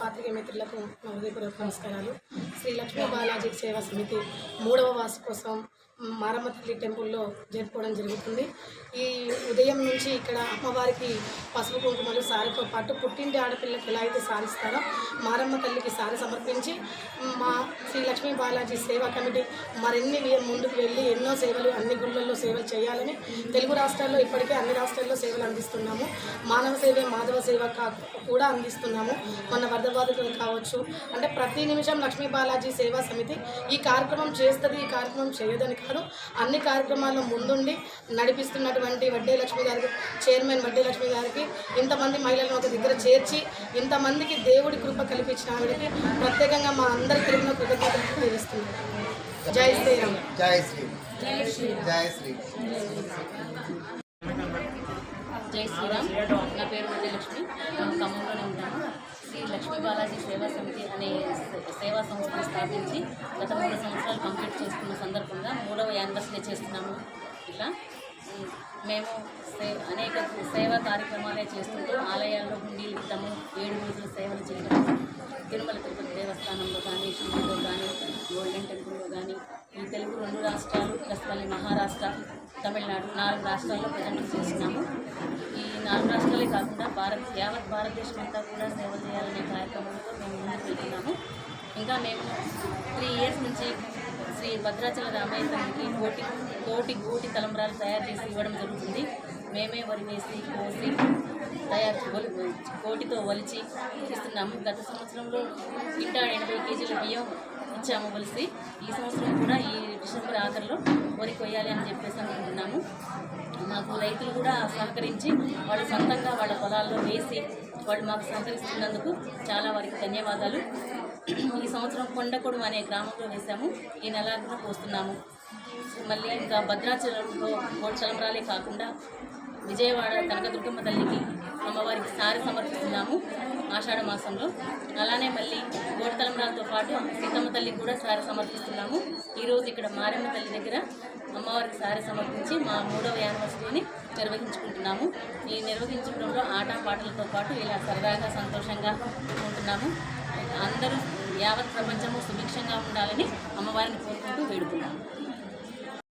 పాత్రికే మిత్రులకు హృదయపూర్వక నమస్కారాలు. శ్రీ లక్ష్మీ బాలాజీ సేవా సమితి మూడవ వాసు కోసం మారమ్మతల్లి టెంపుల్లో జరుపుకోవడం జరుగుతుంది. ఈ ఉదయం నుంచి ఇక్కడ అమ్మవారికి పసుపు కుంకుమలు సారితో పాటు పుట్టింటి ఆడపిల్లకి ఎలా అయితే సారిస్తారో మారమ్మ తల్లికి సారి సమర్పించి మా శ్రీ లక్ష్మీ బాలాజీ సేవా కమిటీ మరిన్ని ముందుకు వెళ్ళి ఎన్నో సేవలు అన్ని గుళ్ళల్లో సేవలు చేయాలని తెలుగు రాష్ట్రాల్లో ఇప్పటికే అన్ని రాష్ట్రాల్లో సేవలు అందిస్తున్నాము. మానవ సేవ మాధవ సేవ కా కూడా అందిస్తున్నాము. మన వరద బాధితులు కావచ్చు. అంటే ప్రతి నిమిషం లక్ష్మీ బాలాజీ సేవా సమితి ఈ కార్యక్రమం చేస్తుంది ఈ కార్యక్రమం చేయదని కాదు అన్ని కార్యక్రమాల్లో ముందుండి నడిపిస్తున్నటువంటి వడ్డే లక్ష్మి గారికి చైర్మన్ వడ్డే లక్ష్మి గారికి ఇంతమంది మహిళలను ఒక దగ్గర చేర్చి ఇంతమందికి దేవుడి కృప కల్పించిన ఆవిడకి ప్రత్యేకంగా మా అందరి తరపున కృతజ్ఞతలు తెలియజేస్తున్నాను. జై శ్రీరామ్. జై శ్రీ జై శ్రీ జై శ్రీరామ్. నా పేరు విజయలక్ష్మి మేము ఖమ్మంలోనే ఉంటాను శ్రీ లక్ష్మీ బాలాజీ సేవా సమితి అనే సేవా సంస్థను స్థాపించి గత మూడు సంవత్సరాలు కంప్లీట్ చేసుకున్న సందర్భంగా మూడవ యానివర్సరీ చేస్తున్నాము. ఇలా మేము సే అనేక సేవా కార్యక్రమాలే చేస్తుంటూ ఆలయాల్లో హుండీలు ఇద్దాము ఏడు రోజులు సేవలు చేయడం తిరుమల తిరుపతి దేవస్థానంలో కానీ షిరిడిలో కానీ గోల్డెన్ టెంపుల్లో కానీ ఈ తెలుగు రెండు రాష్ట్రాలు ప్లస్ మళ్ళీ మహారాష్ట్ర తమిళనాడు నాలుగు రాష్ట్రాల్లో ప్రజెంట్ చేస్తున్నాము. ఈ నాలుగు రాష్ట్రాలే కాకుండా భారత్ యావత్ భారతదేశం అంతా కూడా సేవ చేయాలనే కార్యక్రమంతో మేము ముందుకు వెళ్తున్నాము ఇంకా మేము త్రీ ఇయర్స్ నుంచి శ్రీ భద్రాచల రామయ్య తల్లికి కోటి కోటి కోటి తలంబరాలు తయారు చేసి ఇవ్వడం జరుగుతుంది. మేమే వరి వేసి కోసి తయారు ఒలి- కోటితో వలిచి ఇస్తున్నాము గత సంవత్సరంలో ఇంటా ఎనభై కేజీల బియ్యం ఇచ్చాము వలిసి ఈ సంవత్సరం కూడా ఈ డిసెంబర్ ఆఖరిలో వరి కొయ్యాలి అని చెప్పేసి అనుకుంటున్నాము. మాకు రైతులు కూడా సహకరించి వాళ్ళు సొంతంగా వాళ్ళ పొలాల్లో వేసి వాళ్ళు మాకు సహకరిస్తున్నందుకు చాలా వారికి ధన్యవాదాలు. ఈ సంవత్సరం కొండకొడు అనే గ్రామంలో వేసాము ఈ నెలాఖరున పోస్తున్నాము. మళ్ళీ ఇంకా భద్రాచలంలో కోటి కాకుండా విజయవాడ కనకదుర్గమ్మ తల్లికి అమ్మవారికి సారి సమర్పిస్తున్నాము ఆషాఢ మాసంలో. అలానే మళ్ళీ గోడతలంబరాలతో పాటు సీతమ్మ తల్లికి కూడా సారి సమర్పిస్తున్నాము. ఈరోజు ఇక్కడ మారమ్మ తల్లి దగ్గర అమ్మవారికి సారి సమర్పించి మా మూడవ యానివర్సరీని నిర్వహించుకుంటున్నాము. ఈ నిర్వహించడంలో ఆట పాటలతో పాటు ఇలా సరదాగా సంతోషంగా ఉంటున్నాము. అందరూ యావత్ ప్రపంచము సుభిక్షంగా ఉండాలని అమ్మవారిని కోరుకుంటూ వేడుకున్నాను